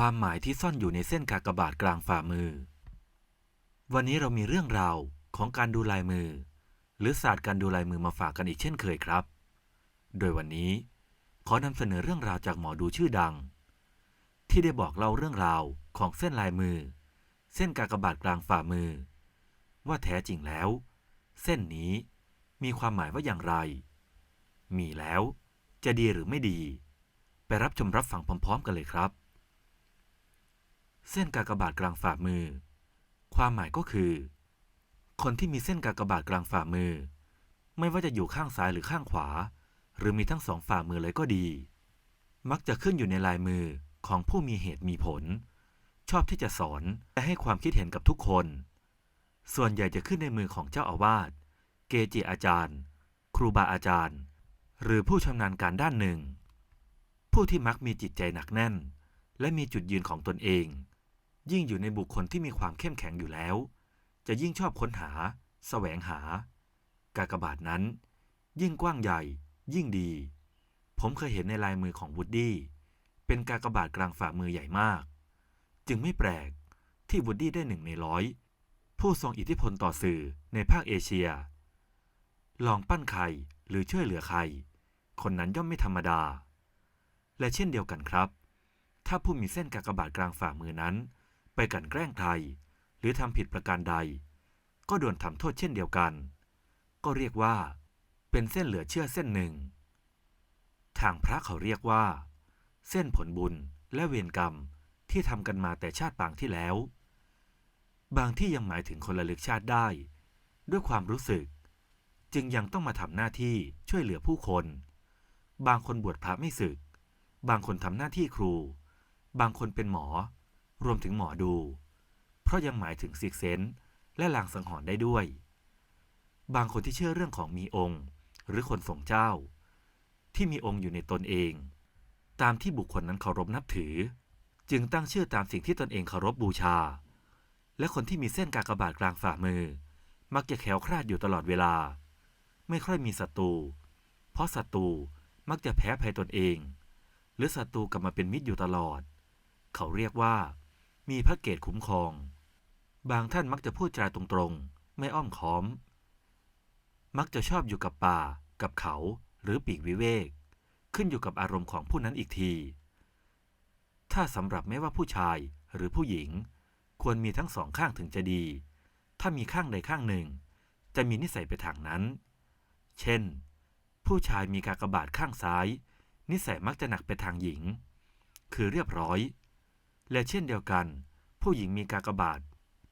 ความหมายที่ซ่อนอยู่ในเส้นกากบาทกลางฝ่ามือ วันนี้เรามีเรื่องราวของการดูลายมือ หรือศาสตร์การดูลายมือมาฝากกันอีกเช่นเคยครับ โดยวันนี้ขอนำเสนอเรื่องราวจากหมอดูชื่อดัง ที่ได้บอกเล่าเรื่องราวของเส้นลายมือ เส้นกากบาทกลางฝ่ามือ ว่าแท้จริงแล้ว เส้นนี้มีความหมายว่าอย่างไร มีแล้ว จะดีหรือไม่ดี ไปรับชมรับฟังพร้อม ๆ กันเลยครับ เส้นกากบาทกลางฝ่ามือ ความหมายก็คือ คนที่มีเส้นกากบาทกลางฝ่ามือ ไม่ว่าจะอยู่ข้างซ้ายหรือข้างขวา หรือมีทั้งสองฝ่ามือเลยก็ดี มักจะขึ้นอยู่ในลายมือของผู้มีเหตุมีผล ชอบที่จะสอนและให้ความคิดเห็นกับทุกคน ส่วนใหญ่จะขึ้นในมือของเจ้าอาวาสเกจิอาจารย์ ครูบาอาจารย์ หรือผู้ชำนาญการด้านหนึ่ง ผู้ที่มักมีจิตใจหนักแน่น และมีจุดยืนของตนเอง ยิ่งอยู่ในบุคคลที่มีความเข้มแข็งอยู่แล้ว จะยิ่งชอบค้นหาแสวงหา กากบาทนั้น ยิ่งกว้างใหญ่ ยิ่งดี ผมเคยเห็นในลายมือของวูดดี้เป็นกากบาทกลางฝ่ามือใหญ่มาก จึงไม่แปลกที่วูดดี้ได้หนึ่งในร้อย ผู้ทรงอิทธิพลต่อสื่อในภาคเอเชีย ลองปั้นใครหรือช่วยเหลือใคร คนนั้นย่อมไม่ธรรมดา และเช่นเดียวกันครับ ถ้าผู้มีเส้นกากบาทกลางฝ่ามือนั้น ไปกันแกล้งใครหรือทำผิดประการใด ก็โดนทำโทษเช่นเดียวกัน ก็เรียกว่า เป็นเส้นเหลือเชื่อเส้นหนึ่ง ทางพระเขาเรียกว่า เส้นผลบุญและเวรกรรมที่ทำกันมาแต่ชาติปางที่แล้ว บางที่ยังหมายถึงคนละลึกชาติได้ ด้วยความรู้สึก จึงยังต้องมาทำหน้าที่ช่วยเหลือผู้คน บางคนบวชพระไม่ศึก บางคนทำหน้าที่ครู บางคนเป็นหมอ รวมถึงหมอดู เพราะยังหมายถึงสิกเซนและลางสังหรณ์ได้ด้วย บางคนที่เชื่อเรื่องของมีองค์ หรือคนทรงเจ้า ที่มีองค์อยู่ในตนเอง ตามที่บุคคลนั้นเคารพนับถือ จึงตั้งชื่อตามสิ่งที่ตนเองเคารพบูชา และคนที่มีเส้นกากบาทกลางฝ่ามือ มักจะแข็งคลาดอยู่ตลอดเวลา ไม่ค่อยมีศัตรู เพราะศัตรูมักจะแพ้ภัยตนเอง หรือศัตรูกลับมาเป็นมิตรอยู่ตลอด เขาเรียกว่า มีพระเกตคุ้มครอง บางท่านมักจะพูดจาตรงๆ ไม่อ้อมค้อม มักจะชอบอยู่กับป่า กับเขาหรือปีกวิเวก ขึ้นอยู่กับอารมณ์ของผู้นั้นอีกที ถ้าสำหรับไม่ว่าผู้ชายหรือผู้หญิง ควรมีทั้งสองข้างถึงจะดี ถ้ามีข้างใดข้างหนึ่ง จะมีนิสัยไปทางนั้น เช่น ผู้ชายมีกากบาทข้างซ้าย นิสัยมักจะหนักไปทางหญิง คือเรียบร้อย และเช่นเดียวกัน ผู้หญิงมีกากบาท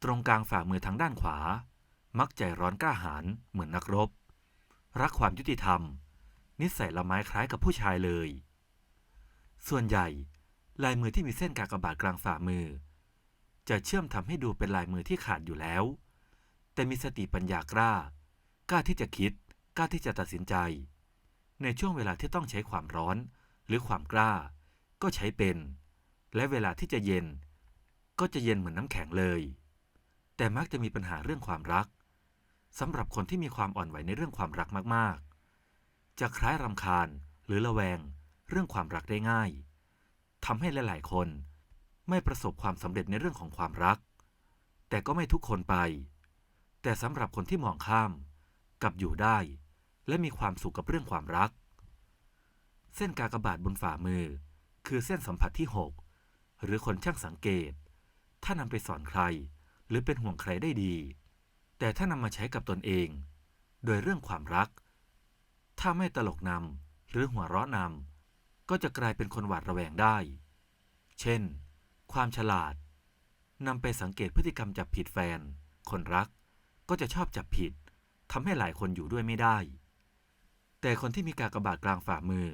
ตรงกลางฝ่ามือทางด้านขวา มักใจร้อนกล้าหาญเหมือนนักรบ รักความยุติธรรม นิสัยละไม้คล้ายกับผู้ชายเลย ส่วนใหญ่ ลายมือที่มีเส้นกากบาทกลางฝ่ามือ จะเชื่อมทำให้ดูเป็นลายมือที่ขาดอยู่แล้ว แต่มีสติปัญญากล้ากล้าที่จะคิด กล้าที่จะตัดสินใจ ในช่วงเวลาที่ต้องใช้ความร้อนหรือความกล้า ก็ใช้เป็น และเวลาที่จะเย็น ก็จะเย็นเหมือนน้ำแข็งเลย แต่มักจะมีปัญหาเรื่องความรักสำหรับคนที่มีความอ่อนไหวในเรื่องความรักมากๆ จะคล้ายรำคาญหรือระแวงเรื่องความรักได้ง่ายทำให้หลาย ๆ คนไม่ประสบความสำเร็จในเรื่องของความรัก แต่ก็ไม่ทุกคนไป แต่สำหรับคนที่มองข้ามกับอยู่ได้ และมีความสุขกับเรื่องความรัก เส้นกากบาทบนฝ่ามือ คือเส้นสัมผัสที่ 6 หรือคนช่างสังเกต ถ้านำไปสอนใคร หรือเป็นห่วงใครได้ดี แต่ถ้านำมาใช้กับตนเอง โดยเรื่องความรัก ถ้าไม่ตลกนำหรือหัวเราะนำก็จะกลายเป็นคนหวาดระแวงได้ เช่น ความฉลาดนำไปสังเกตพฤติกรรมจับผิดแฟน คนรัก ก็จะชอบจับผิดทำให้หลายคนอยู่ด้วยไม่ได้ แต่คนที่มีกากบาทกลางฝ่ามือ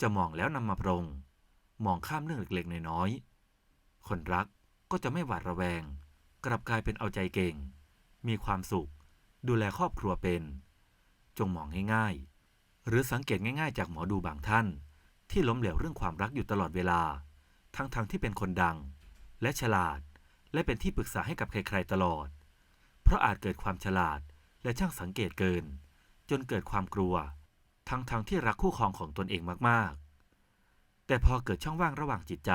จะมองแล้วนำมาปรง มองข้ามเรื่องเล็กๆ น้อยๆ คนรักก็จะไม่หวาดระแวง กลับกลายเป็นเอาใจเก่ง มีความสุข ดูแลครอบครัวเป็น จงมองง่ายๆ หรือสังเกตง่ายๆ จากหมอดูบางท่าน ที่ล้มเหลวเรื่องความรักอยู่ตลอดเวลา ทั้งๆทที่เป็นคนดัง และฉลาด และเป็นที่ปรึกษาให้กับใครๆ ตลอด เพราะอาจเกิดความฉลาดและช่างสังเกตเกิน จนเกิดความกลัว ทั้งๆทที่รักคู่ครองของตนเองมากๆ แต่พอเกิดช่องว่างระหว่างจิตใจ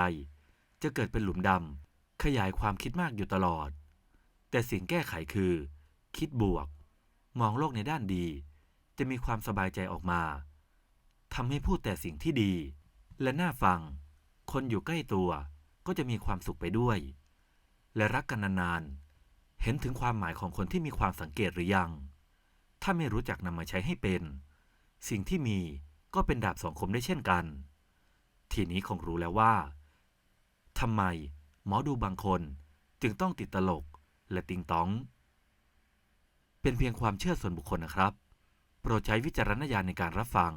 จะเกิดเป็นหลุมดำขยายความคิดมากอยู่ตลอด แต่สิ่งแก้ไขคือ คิดบวก มองโลกในด้านดี จะมีความสบายใจออกมาทำให้พูดแต่สิ่งที่ดี และน่าฟัง คนอยู่ใกล้ตัวก็จะมีความสุขไปด้วย และรักกันนานๆ เห็นถึงความหมายของคนที่มีความสังเกตหรือยัง ถ้าไม่รู้จักนำมาใช้ให้เป็น สิ่งที่มีก็เป็นดาบสองคมได้เช่นกัน ทีนี้คงรู้แล้วว่าทำไมหมอดูบางคนจึงต้องติดตลกและติงตอง เป็นเพียงความเชื่อส่วนบุคคลนะครับ โปรดใช้วิจารณญาณในการรับฟัง